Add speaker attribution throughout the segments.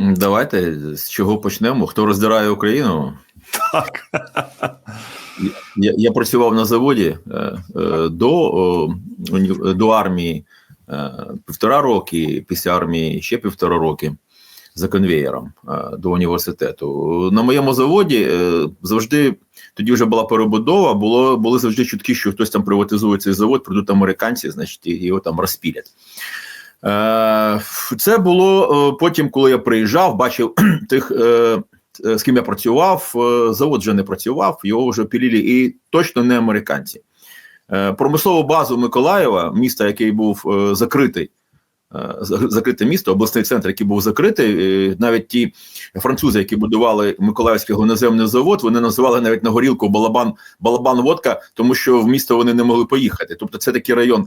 Speaker 1: Давайте з чого почнемо? Хто роздирає Україну?
Speaker 2: Так.
Speaker 1: Я, я працював на заводі е, е, до, до армії е, півтора роки, після армії ще півтора роки за конвеєром до університету. На моєму заводі завжди тоді вже була перебудова, було, були завжди чутки, що хтось там приватизує цей завод, прийдуть американці, значить, його там розпілять. Е, Це було е, потім, коли я приїжджав, бачив тих, е, з ким я працював. Завод вже не працював, його вже пілілі, і точно не американці. Промислову базу Миколаєва, міста, який був закритий, за- закрите місто, обласний центр, який був закритий. е, Навіть ті французи, які будували Миколаївський гоноземний завод, вони називали навіть на горілку балабан балабан водка, тому що в місто вони не могли поїхати. Тобто, це такий район е,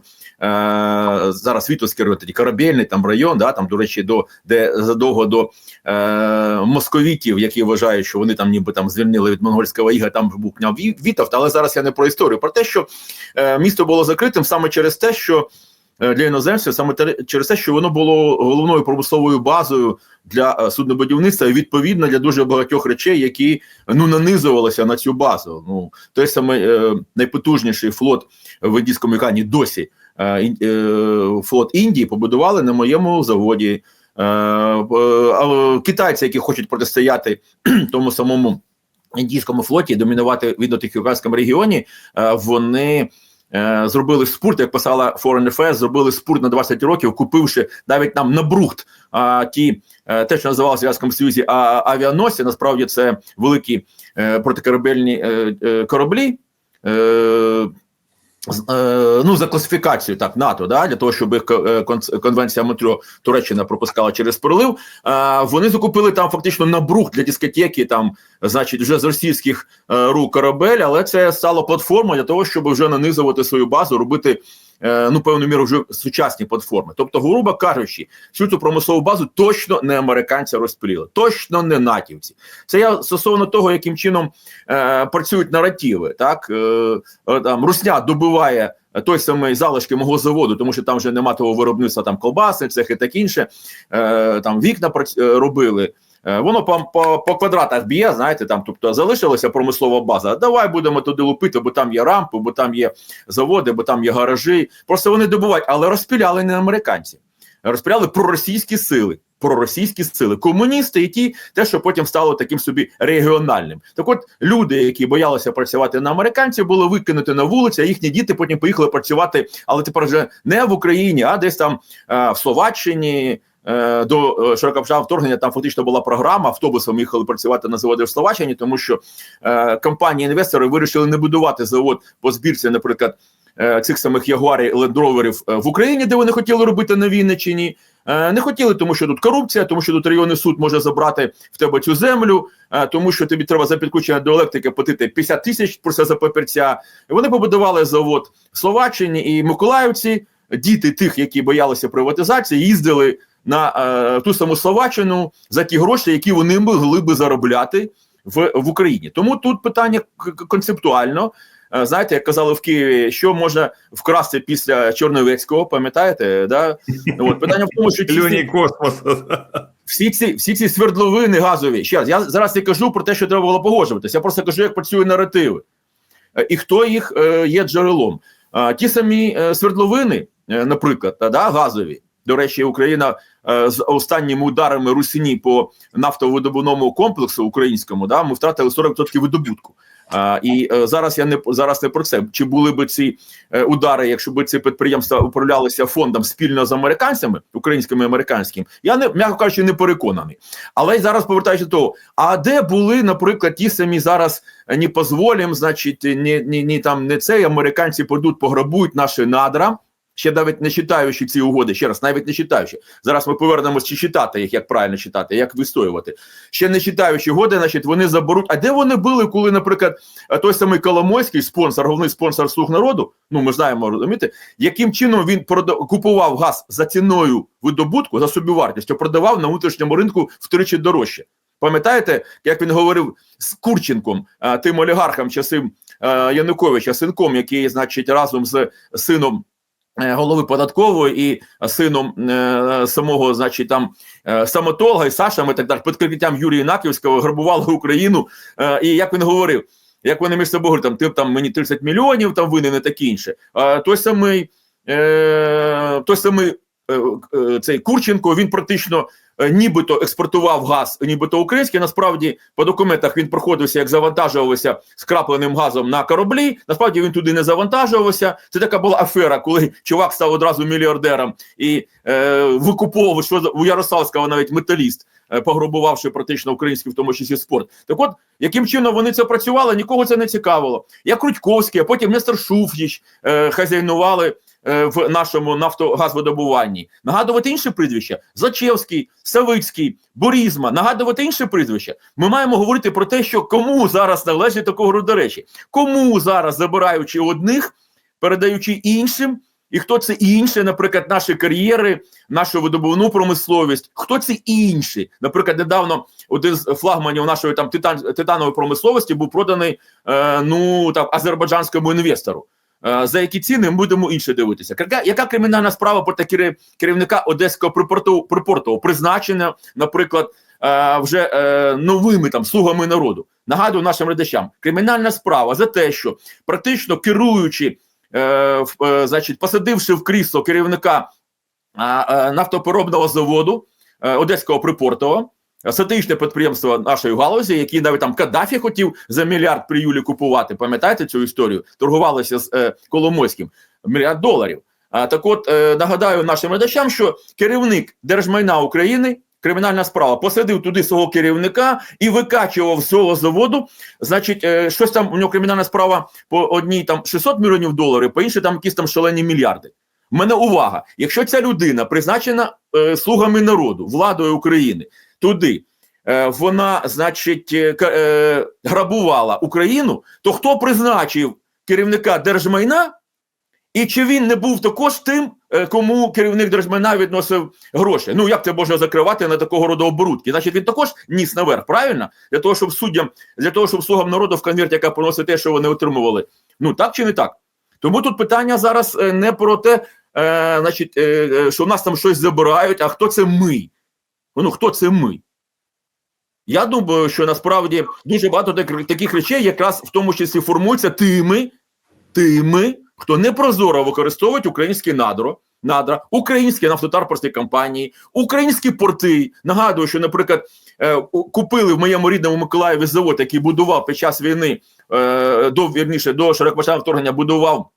Speaker 1: зараз Світовський район, тоді корабельний там район, да, там, до речі, до де задовго до е, московітів, які вважають, що вони там ніби там звільнили від монгольського іга, там був княв Вітовт. Але зараз я не про історію, про те, що е, місто було закритим саме через те, що е, для іноземців саме через те, що воно було головною промисловою базою для е, суднобудівництва і відповідно для дуже багатьох речей, які ну нанизувалися на цю базу. Ну той самий е, найпотужніший флот в індійському океані досі е, е, флот Індії побудували на моєму заводі. Е, е, китайці, які хочуть протистояти тому самому індійському флоті, домінувати в індотихоокеанському регіоні, е, вони. Е, Зробили спорт, як писала Foreign Affairs, зробили спорт на 20 років, купивши навіть нам на брухт а, ті, е, те, що називалося в Радянському Союзі, а, авіаносці. Насправді це великі е, протикорабельні кораблі. Е, ну, за класифікацію так НАТО, да, для того, щоб їх е, конвенція Монтрьо Туреччина пропускала через пролив. Е, вони закупили там фактично набрух для дискотеки, там, значить, вже з російських рук корабель, але це стало платформою для того, щоб вже нанизувати свою базу, робити. Е, Ну, певну міру вже сучасні платформи. Тобто, грубо кажучи, всю цю промислову базу точно не американці розпиліли, точно не натівці. Це я стосовно того, яким чином е, працюють наративи. Так е, е, там Русня добиває той самий залишки мого заводу, тому що там вже нема того виробництва, там колбаси, цех і так інше. Е, там вікна е, робили. Е, Воно по, по, по квадратах б'є, знаєте, там, тобто залишилася промислова база. Давай будемо туди лупити, бо там є рампи, бо там є заводи, бо там є гаражі. Просто вони добувають, але розпіляли не американці, розпіляли проросійські сили. Проросійські сили, комуністи, і ті, те, що потім стало таким собі регіональним. Так от люди, які боялися працювати на американців, були викинуті на вулиці, а їхні діти потім поїхали працювати, але тепер вже не в Україні, а десь там е, в Словаччині. Е, До е, широкопочатного вторгнення там фактично була програма. Автобусом їхали працювати на заводи в Словаччині, тому що е, компанії інвестори вирішили не будувати завод по збірці, наприклад, цих самих ягуарів лендроверів в Україні, де вони хотіли робити на Вінниччині. Не хотіли, тому що тут корупція, тому що тут районний суд може забрати в тебе цю землю, тому що тобі треба за підключення до електрики платити 50 тисяч просто за папірця. Вони побудували завод в Словаччині і Миколаївці. Діти тих, які боялися приватизації, їздили на е, ту саму Словаччину за ті гроші, які вони могли би заробляти в, в Україні. Тому тут питання концептуально. Е, Знаєте, як казали в Києві, що можна вкрасти після Чорновецького, пам'ятаєте? Да? От питання в тому, що ці всі- всі ці всі ці свердловини газові. Ще раз, я зараз не кажу про те, що треба було погоджуватися. Я просто кажу, як працюють наративи Е, і хто їх е, є джерелом. Ті самі свердловини, наприклад, да, газові. До речі, Україна е, з останніми ударами Русині по нафтовидобувному комплексу українському, да, ми втратили 40% видобутку. А, і е, зараз я не зараз не про це. Чи були б ці е, удари, якщо б ці підприємства управлялися фондом спільно з американцями, українськими і американськими, я не м'яко кажучи, не переконаний. Але зараз повертаючись до того, а де були, наприклад, ті самі зараз е, не позволім, значить, ні, ні, ні там не це, американці прийдуть, пограбують наші надра. Ще навіть не читаючи ці угоди, ще раз, навіть не читаючи. Зараз ми повернемось чи читати їх, як правильно читати, як вистоювати. Ще не читаючи угоди, значить, вони заберуть. А де вони були, коли, наприклад, е, той самий Коломойський, спонсор, головний спонсор слуг народу, ну ми знаємо, розумієте, яким чином він прода- купував газ за ціною видобутку, за собівартістю, продавав на внутрішньому ринку втричі дорожче. Пам'ятаєте, як він говорив з Курченком, е, тим олігархом часим е, Януковича, синком, який, значить, разом з сином голови податкової і сином е, самого, значить, там е, самотолога і Сашем і так далі, під прикриттям Юрія Наківського грабували Україну. Е, і як він говорив, як вони між собою говорили, там ти там мені 30 мільйонів там винен і таке інше. Той самий, е, той самий е, е, цей Курченко, він практично е, нібито експортував газ, нібито український. Насправді по документах він проходився, як завантажувався скрапленим газом на кораблі. Насправді він туди не завантажувався. Це така була афера, коли чувак став одразу мільярдером і е, викуповував що у Ярославського навіть металіст, е, пограбувавши практично український, в тому числі спорт. Так от, яким чином вони це працювали, нікого це не цікавило. Я Крутьковський, а потім Нестор Шуфріч е, хазяйнували е, в нашому нафтогазвидобуванні. Нагадувати інше прізвище: Зачевський, Савицький, Борізма, нагадувати інше прізвище. Ми маємо говорити про те, що кому зараз належить такого роду речі, кому зараз забираючи одних, передаючи іншим. І хто це інші, наприклад, наші кар'єри, нашу видобувну промисловість, хто це інші? Наприклад, недавно один з флагманів нашої там титан, титанової промисловості був проданий е, ну там азербайджанському інвестору. Е, за які ціни ми будемо інше дивитися. Яка, кримінальна справа проти керів- керівника одеського припорту, припорту призначена, наприклад, е, вже е, новими там слугами народу? Нагадую нашим глядачам, кримінальна справа за те, що практично керуючи, значить, посадивши в крісло керівника нафтопереробного заводу Одеського припортового, стратегічне підприємство нашої галузі, які навіть там Каддафі хотів за мільярд при Юлі купувати. Пам'ятаєте цю історію? Торгувалися з е, Коломойським мільярд доларів. А так, от е, нагадаю нашим глядачам, що керівник держмайна України. Кримінальна справа посадив туди свого керівника і викачував з цього заводу. Значить, е, щось там у нього кримінальна справа по одній там 600 мільйонів доларів, по іншій там якісь там шалені мільярди. У мене увага. Якщо ця людина призначена е, слугами народу, владою України, туди е, вона, значить, е, е, грабувала Україну, то хто призначив керівника держмайна? І чи він не був також тим, кому керівник держмайна відносив гроші? Ну як це можна закривати на такого роду оборудки? Значить, він також ніс наверх, правильно? Для того, щоб суддям, для того, щоб слугам народу в конверті, яка приносить те, що вони отримували. Ну так чи не так? Тому тут питання зараз не про те, значить, що в нас там щось забирають, а хто це ми? Ну хто це ми? Я думаю, що насправді дуже багато таких речей якраз в тому числі формуються тими, тими, хто непрозоро використовують українські надро, надра, українські нафтотарпорські компанії, українські порти. Нагадую, що, наприклад, е, купили в моєму рідному Миколаєві завод, який будував під час війни, е, до вірніше, до широкомасштабного вторгнення будував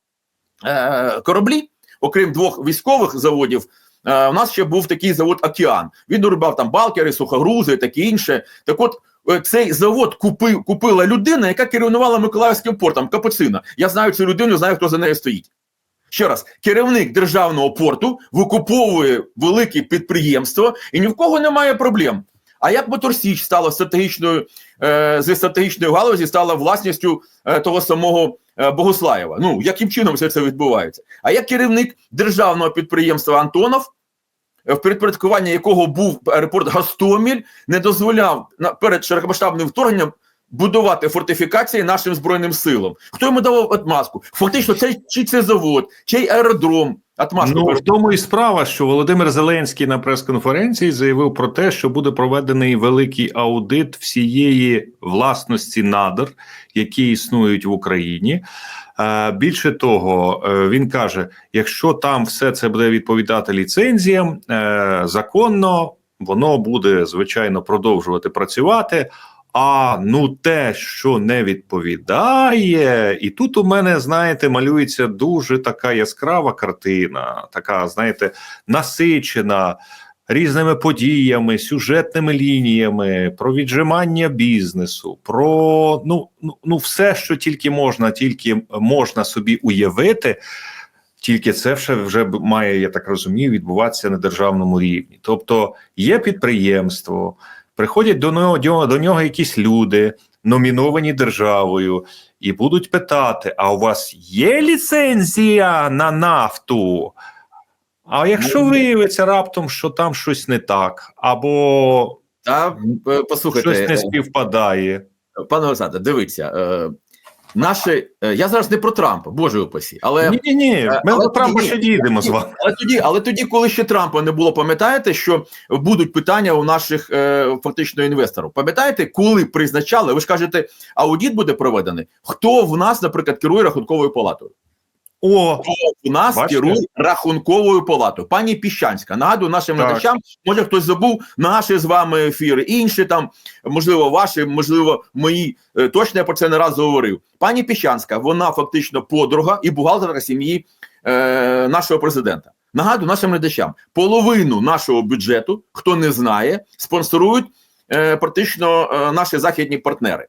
Speaker 1: е, кораблі, окрім двох військових заводів. Е, у нас ще був такий завод Океан. Він виробляв там балкери, сухогрузи таке інше. Так от е, цей завод купив, купила людина, яка керувала Миколаївським портом, Капуцина. Я знаю цю людину, знаю, хто за нею стоїть. Ще раз, керівник державного порту викуповує велике підприємство і ні в кого немає проблем. А як Моторсіч стала стратегічною е, зі стратегічної галузі, стала власністю е, того самого е, Богослаєва? Ну яким чином все це відбувається? А як керівник державного підприємства Антонов, в підпорядкуванні якого був аеропорт Гастоміль, не дозволяв перед широкомасштабним вторгненням будувати фортифікації нашим збройним силам? Хто йому давав отмазку? Фактично, це чи це завод, чий аеродром. Отмазку
Speaker 2: Ну, в тому і справа, що Володимир Зеленський на прес-конференції заявив про те, що буде проведений великий аудит всієї власності надр, які існують в Україні. Е, Більше того, е, він каже: якщо там все це буде відповідати ліцензіям е, законно, воно буде звичайно продовжувати працювати. А ну те, що не відповідає, і тут у мене, знаєте, малюється дуже така яскрава картина, така, знаєте, насичена різними подіями, сюжетними лініями, про віджимання бізнесу, про ну, ну, ну все, що тільки можна, тільки можна собі уявити. Тільки це вже вже має, я так розумію, відбуватися на державному рівні. Тобто є підприємство, приходять до нього, до, до нього якісь люди, номіновані державою, і будуть питати: а у вас є ліцензія на нафту? А якщо
Speaker 1: Ну,
Speaker 2: виявиться раптом, що там щось не так, або
Speaker 1: Та, е, послухайте,
Speaker 2: щось не
Speaker 1: е,
Speaker 2: співпадає.
Speaker 1: Пане Олександре, дивіться, е, Наші, е, я зараз не про Трампа, боже упасі, але
Speaker 2: Ні, ні, ні. Ми
Speaker 1: але
Speaker 2: до Трампа ще дійдемо з вами.
Speaker 1: Але тоді, але тоді, коли ще Трампа не було, пам'ятаєте, що будуть питання у наших е, фактично інвесторів. Пам'ятаєте, коли призначали, ви ж кажете, аудіт буде проведений. Хто в нас, наприклад, керує рахунковою палатою?
Speaker 2: О,
Speaker 1: в нас
Speaker 2: Бачите?
Speaker 1: керує рахунковою палатою? Пані Піщанська. Нагадую нашим глядачам, може хтось забув наші з вами ефіри, інші там, можливо, ваші, можливо, мої. Е, Точно я про це не раз говорив. Пані Піщанська, вона фактично подруга і бухгалтерка сім'ї е, нашого президента. Нагадую нашим глядачам, половину нашого бюджету, хто не знає, спонсорують е, практично е, наші західні партнери.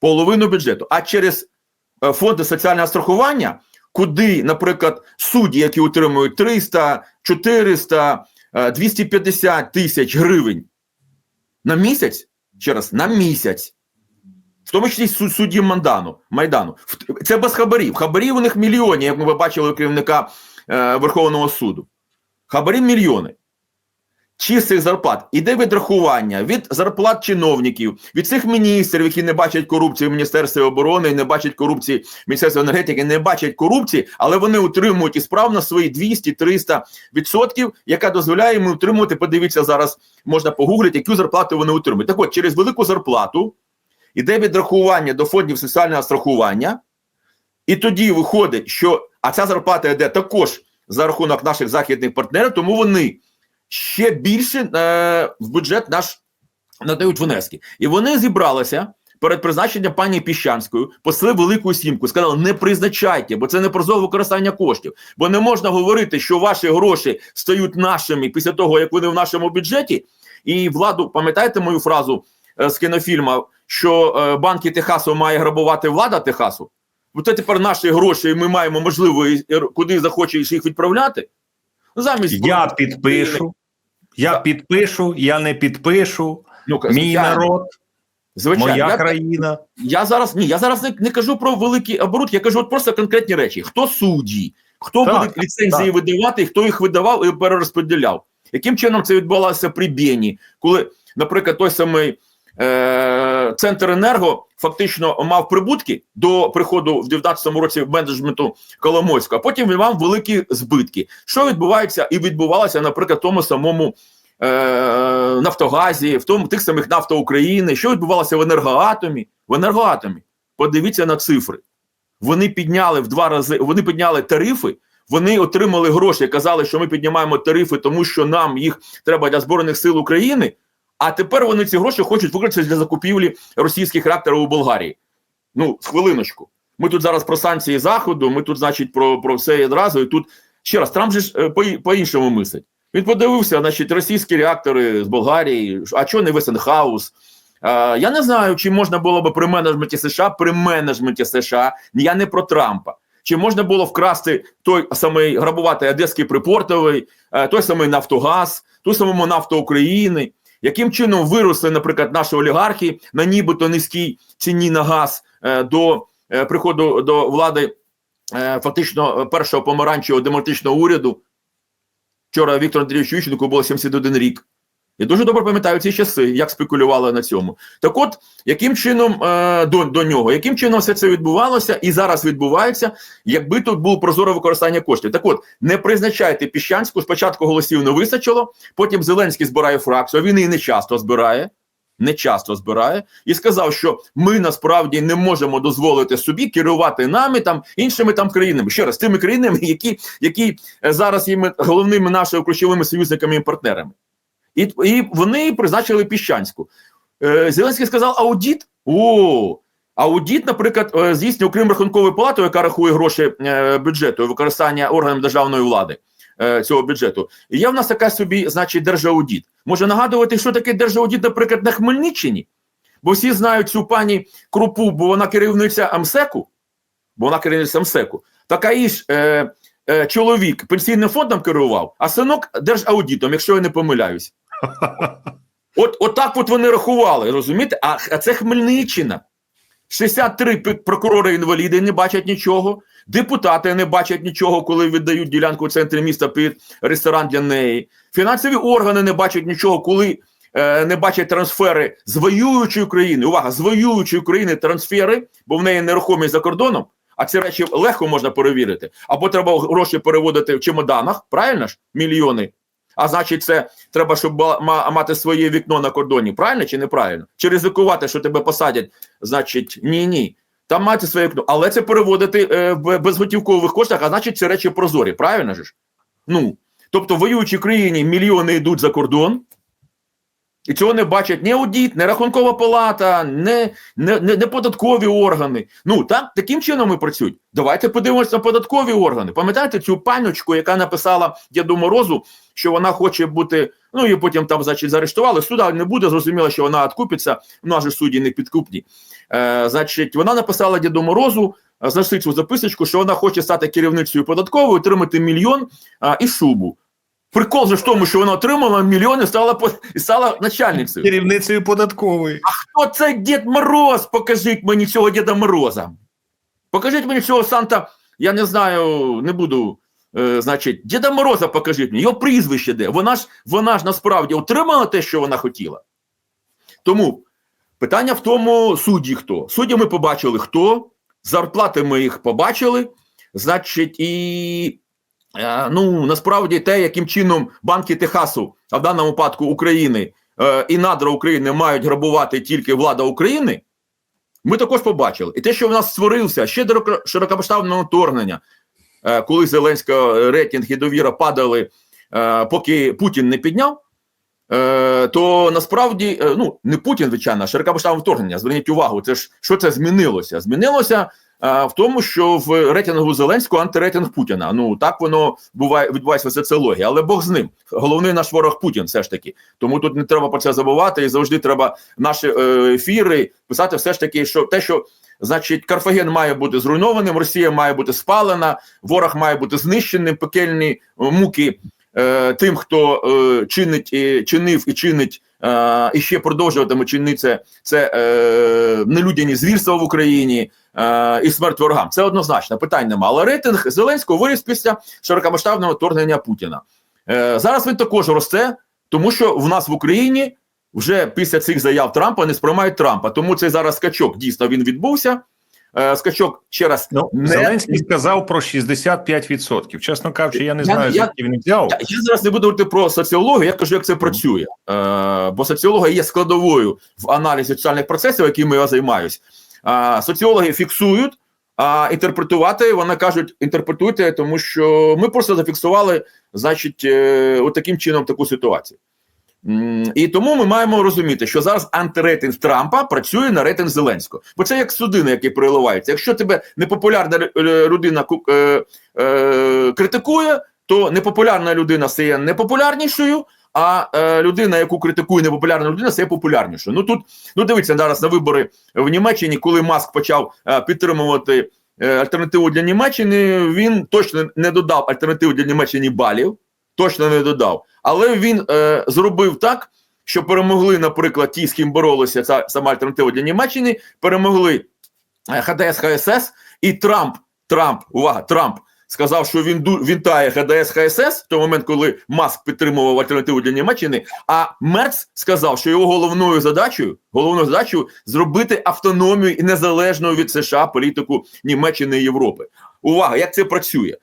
Speaker 1: Половину бюджету. А через е, фонди соціального страхування, куди, наприклад, судді, які отримують 300, 400, е, 250 тисяч гривень на місяць, ще раз, на місяць, в тому числі судді Мандану, Майдану. Це без хабарів. Хабарів у них мільйони, як ми бачили у керівника е, Верховного суду. Хабарів мільйони. Чистих зарплат. Іде відрахування від зарплат чиновників, від цих міністрів, які не бачать корупції в Міністерстві оборони, не бачать корупції в Міністерстві енергетики, не бачать корупції, але вони утримують ісправно свої 200-300 відсотків, яка дозволяє їм утримувати. Подивіться зараз, можна погуглити, яку зарплату вони утримують. Так от, через велику зарплату іде відрахування до фондів соціального страхування, і тоді виходить, що а ця зарплата йде також за рахунок наших західних партнерів, тому вони ще більше е, в бюджет наш надають внески. І вони зібралися перед призначенням пані Піщанською, посли велику сімку, сказали: не призначайте, бо це не прозоре використання коштів. Бо не можна говорити, що ваші гроші стають нашими після того, як вони в нашому бюджеті. І владу, пам'ятаєте мою фразу е, з кінофільму, що е, банки Техасу має грабувати влада Техасу? Оце тепер наші гроші, і ми маємо можливо куди захочеш їх відправляти. Замість
Speaker 2: я підпишу. Я
Speaker 1: Так.
Speaker 2: підпишу, я не підпишу.
Speaker 1: ну,
Speaker 2: Мій
Speaker 1: звичайно,
Speaker 2: народ,
Speaker 1: звичайно.
Speaker 2: моя
Speaker 1: Я-
Speaker 2: країна.
Speaker 1: Я зараз ні, я зараз не, не кажу про великий оборот, я кажу от просто конкретні речі. Хто судді, хто
Speaker 2: Так,
Speaker 1: буде ліцензії
Speaker 2: так.
Speaker 1: видавати, хто їх видавав і перерозподіляв. Яким чином це відбувалося при Бєні, коли, наприклад, той самий е- центр енерго фактично мав прибутки до приходу в 19-му році менеджменту Коломойського, потім він мав великі збитки. Що відбувається і відбувалося, наприклад, в тому самому е- Нафтогазі, в тому тих самих Нафто України, що відбувалося в енергоатомі? В енергоатомі. Подивіться на цифри. Вони підняли в два рази, вони підняли тарифи. Вони отримали гроші, казали, що ми піднімаємо тарифи, тому що нам їх треба для збройних сил України. А тепер вони ці гроші хочуть використати для закупівлі російських реакторів у Болгарії. Ну, хвилиночку. Ми тут зараз про санкції Заходу, ми тут, значить, про, про все одразу. І тут ще раз, Трамп же ж е, по- по-іншому мислить. Він подивився, значить, російські реактори з Болгарії, а чого не Весенхаус? Е, я не знаю, чи можна було би при менеджменті США, при менеджменті США, я не про Трампа. Чи можна було вкрасти той самий грабувати Одеський припортовий, е, той самий Нафтогаз, ту самому нафту України? Яким чином виросли, наприклад, наші олігархи на нібито низькій ціні на газ е, до е, приходу до влади е, фактично першого помаранчевого демократичного уряду? Вчора Віктор Андрійович Ющенко було 71 рік. Я дуже добре пам'ятаю ці часи, як спекулювали на цьому. Так от, яким чином е, до, до нього, яким чином все це відбувалося і зараз відбувається, якби тут було прозоре використання коштів. Так от, не призначайте Піщанську, спочатку голосів не вистачило, потім Зеленський збирає фракцію, він її не часто збирає, не часто збирає, і сказав, що ми насправді не можемо дозволити собі керувати нами там іншими там країнами. Ще раз, тими країнами, які, які е, зараз є головними нашими ключовими союзниками і партнерами. І, і вони призначили Піщанську. Е, Зеленський сказав аудіт. О, аудіт, наприклад, е, здійснює окрім рахункової палати, яка рахує гроші е, бюджету використання органів державної влади цього бюджету. І є в нас така собі, значить, держаудіт. Може нагадувати, що таке держаудіт, наприклад, на Хмельниччині? Бо всі знають цю пані Крупу, бо вона керівниця МСЕКу, бо вона керівниця МСЕКу. Така і ж е, е, чоловік пенсійним фондом керував, а синок держаудітом, якщо я не помиляюсь. От, от так от вони рахували, розумієте? А, а це Хмельниччина. 63 прокурори інваліди не бачать нічого, депутати не бачать нічого, коли віддають ділянку в центрі міста під ресторан для неї. Фінансові органи не бачать нічого, коли е, не бачать трансфери з воюючої країни. Увага, з воюючої країни трансфери, бо в неї нерухомість за кордоном. А ці речі легко можна перевірити. Або треба гроші переводити в чемоданах, правильно ж? Мільйони. А значить, це треба, щоб мати своє вікно на кордоні. Правильно чи неправильно? Чи ризикувати, що тебе посадять? Значить, ні, ні. Там мати своє вікно. Але це переводити е, в безготівкових коштах, а значить, ці речі прозорі. Правильно ж? Ну, тобто, в воюючій країні мільйони йдуть за кордон. І цього не бачать ні аудит, ні рахункова палата, не, не, не, не податкові органи. Ну так таким чином і працюють. Давайте подивимося на податкові органи. Пам'ятаєте цю паночку, яка написала Діду Морозу, що вона хоче бути. Ну і потім там, значить, заарештували. Суда не буде. Зрозуміло, що вона відкупиться. У нас же судді не підкупні. Е, значить, вона написала Діду Морозу. е, Знайшли цю записочку, що вона хоче стати керівницею податковою, отримати мільйон а, і шубу. Прикол же в тому, що вона отримала мільйон і стала і стала начальницею.
Speaker 2: Керівницею податкової.
Speaker 1: А Хто це Дід Мороз? Покажіть мені цього Діда Мороза. Покажіть мені цього Санта, я не знаю, не буду. Е, значить, Діда Мороза покажіть мені, його прізвище де. Вона ж, вона ж насправді отримала те, що вона хотіла. Тому питання в тому, судді хто. Судді ми побачили хто, зарплати ми їх побачили, значить, і ну, насправді те, яким чином банки Техасу, а в даному випадку України, е, і надра України мають грабувати тільки влада України, ми також побачили. І те, що в нас створився ще до роко- широкомасштабного вторгнення, е, коли Зеленського рейтинг і довіра падали, е, поки Путін не підняв, е, то насправді е, ну не Путін, звичайно, а широкомасштабне вторгнення. Зверніть увагу, це ж що це змінилося? Змінилося е, в тому, що в рейтингу Зеленського антирейтинг Путіна. Ну так воно буває відбувається соціологія, але Бог з ним. Головний наш ворог Путін, все ж таки. Тому тут не треба про це забувати, і завжди треба наші е, ефіри писати, все ж таки, що те, що. Значить, Карфаген має бути зруйнованим, Росія має бути спалена, ворог має бути знищеним, пекельні муки е, тим, хто е, чинить і чинив і чинить, е, і ще продовжуватиме чинити це, це е, нелюдяні звірства в Україні е, і смерть ворогам. Це однозначно, питань нема. Але рейтинг Зеленського виріс після широкомасштабного вторгнення Путіна. Е, зараз він також росте, тому що в нас в Україні вже після цих заяв Трампа не сприймають Трампа. Тому цей зараз скачок дійсно він відбувся. Е, скачок ще раз
Speaker 2: Ну,
Speaker 1: не
Speaker 2: Зеленський сказав про 65%. Чесно кажучи, я не
Speaker 1: Я-
Speaker 2: знаю,
Speaker 1: я-
Speaker 2: звідки він взяв.
Speaker 1: Я, я зараз не буду говорити про соціологію, я кажу, як це працює. Е, бо соціологія є складовою в аналізі соціальних процесів, якими я займаюсь. Соціологи фіксують, а інтерпретувати вони кажуть, інтерпретуйте, тому що ми просто зафіксували, значить, е, от таким чином таку ситуацію. І тому ми маємо розуміти, що зараз антирейтинг Трампа працює на рейтинг Зеленського. Бо це як судина, який приливається. Якщо тебе непопулярна е, людина е, критикує, то непопулярна людина стає непопулярнішою, а е, людина, яку критикує непопулярна людина, стає популярнішою. Ну тут ну дивіться зараз на вибори в Німеччині, коли Маск почав е, підтримувати е, альтернативу для Німеччини, він точно не додав альтернативу для Німеччини балів, точно не додав. Але він е, зробив так, що перемогли, наприклад, ті, з ким боролися ця сама альтернатива для Німеччини, перемогли е, ХДС ХСС і Трамп. Трамп, увага, Трамп сказав, що він вітає ХДС ХСС в той момент, коли Маск підтримував альтернативу для Німеччини. А Мерц сказав, що його головною задачею, головною задачею зробити автономію і незалежною від США політику Німеччини і Європи. Увага, як це працює?